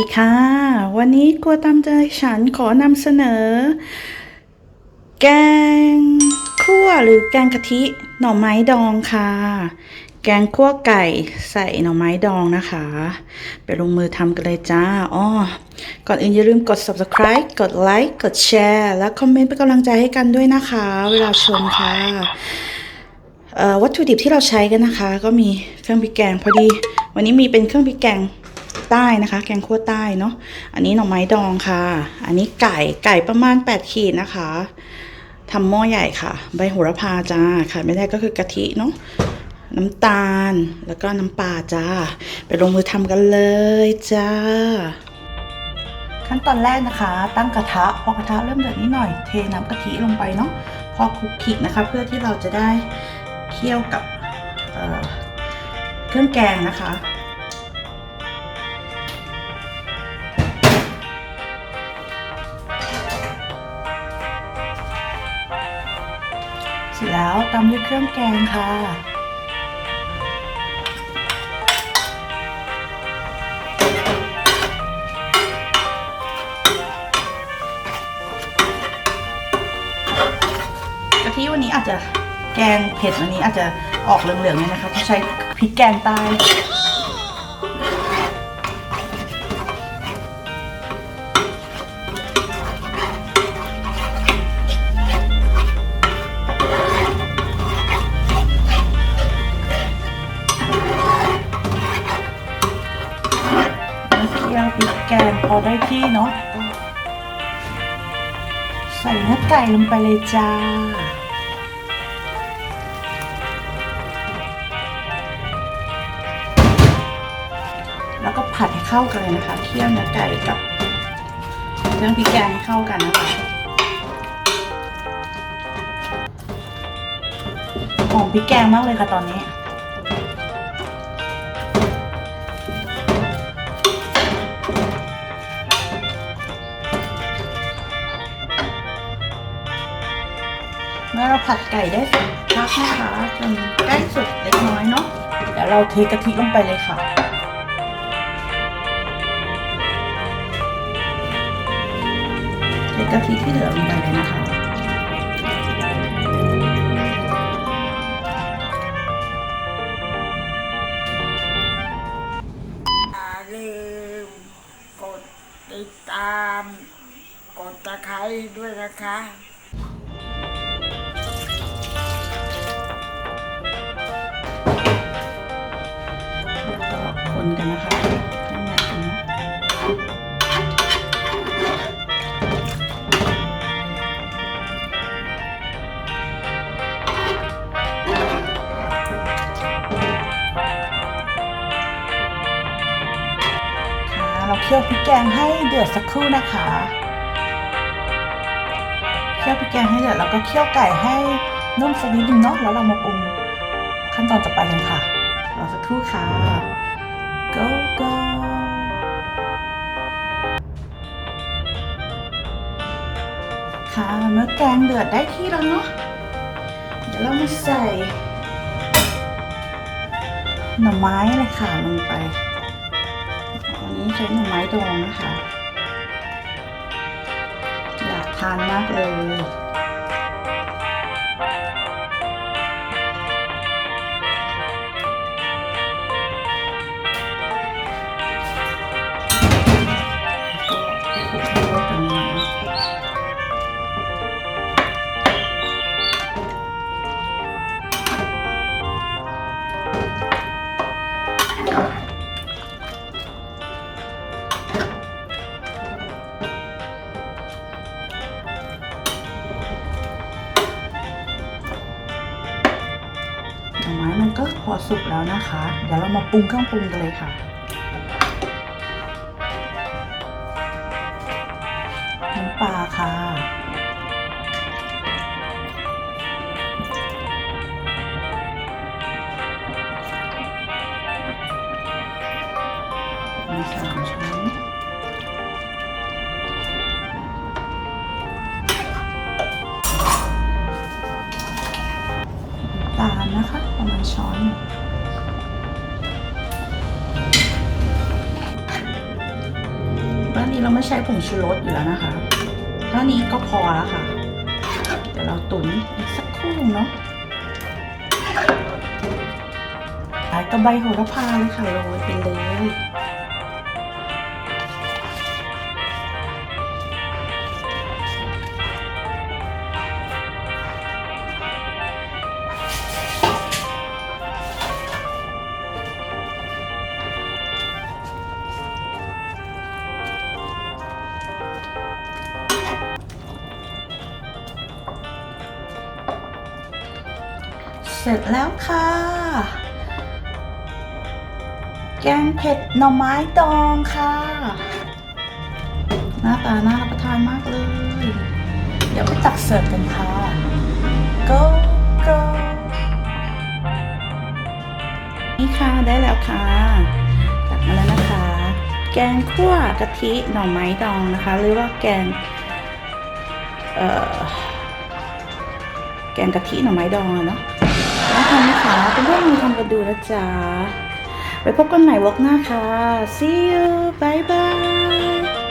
ดีค่ะ วันนี้กลัวตามใจฉันขอนำเสนอ แกงคั่วหรือแกงกะทิหน่อไม้ดองค่ะ แกงคั่วไก่ใส่หน่อไม้ดองนะคะ ไปลงมือทำกันเลยจ้าอ้อก่อนอื่นอย่าลืมกด subscribe กดไลค์กดแชร์และคอมเมนต์เป็นกำลังใจให้กันด้วยนะคะ เวลาชมค่ะวัตถุดิบที่เราใช้กันนะคะ ก็มีเครื่องพริกแกงพอดี วันนี้มีเป็นเครื่องพริกแกง ใต้นะคะ แกงคั่วใต้เนาะอันนี้หน่อไม้ดองค่ะ อันนี้ไก่ไก่ประมาณ 8 ขีดนะคะทำหม้อใหญ่ค่ะ ใบโหระพาจ้าขาดไม่ได้ก็คือกะทิเนาะน้ำตาลแล้วก็น้ำปลาจ้า ไปลงมือทำกันเลยจ้า ขั้นตอนแรกนะคะ ตั้งกระทะพอกระทะเริ่มเดือดนิดหน่อย เทน้ำกะทิลงไปเนาะพอคลุกคลิกนะคะ เพื่อที่เราจะได้เคี่ยวกับเเครื่องแกงนะคะ ร็จแล้วตามด้วยเครื่องแกงค่ะ กะทิวันนี้อาจจะแกงเผ็ดวันนี้อาจจะออกเหลืองๆเนี่ยนะคะเพราะใช้พริกแกงใต้ เคี่ยวพริกแกงพอได้ที่เนาะใส่เนื้อไก่ลงไปเลยจ้าแล้วก็ผัดให้เข้ากันเลยนะคะ เคี่ยวเนื้อไก่กับเครื่องพริกแกงให้เข้ากันนะคะหอมพริกแกงมากเลยค่ะตอนนี้ เมื่อเราผัดไก่ได้สักพักนะคะจนใกล้สุกเล็กน้อยเนาะเดี๋ยวเราเทกะทิลงไปเลยค่ะเทกะทิที่เหลือลงไปเลยนะคะอย่าลืมกดติดตาม กดตะไคร้ด้วยนะคะ คนกันนะคะให้แมทกันเนาะค่ะเราเคี่ยวพริกแกงให้เดือดสักครู่นะคะเคี่ยวพริกแกงให้เดือดแล้วก็เคี่ยวไก่ให้นุ่มสักนิดนึงเนาะแล้วเรามาปรุงขั้นตอนต่อไปกันค่ะรอสักครู่ค่ะ go go ค่ะเมื่อแกงเดือดได้ที่แล้วเนาะเดี๋ยวเรามาใส่ หน่อไม้เลยค่ะลงไปวันนี้ใช้หน่อไม้ดองนะคะ อยากทานมากเลย ไม้มันก็พอสุกแล้วนะคะ เดี๋ยวเรามาปรุงเครื่องปรุงกันเลยค่ะน้ำปลาค่ะมีสามชั้น ช้อน ร้านนี้เราไม่ใช้ผงชูรสอยู่แล้วนะคะเท่านี้ก็พอแล้วค่ะ เดี๋ยวเราตุ๋นอีกสักครู่เนาะใส่กระใบโหระพาเลยค่ะโรยไปเลย เสร็จแล้วค่ะ แกงเผ็ดหน่อไม้ดองค่ะ หน้าตาน่ารับประทานมากเลย เดี๋ยวไปตักเสิร์ฟกันค่ะ go go นี่ค่ะได้แล้วค่ะ ตักมาแล้วนะคะ แกงคั่วกะทิหน่อไม้ดองนะคะ หรือว่าแกง เอ่อแกงกะทิหน่อไม้ดองอะเนาะ น่าทานะคะเป็นเพื่อนลอทำกันดูนะจ๊ะไว้พบกันใหม่วอกหน้าค่ะ see you bye bye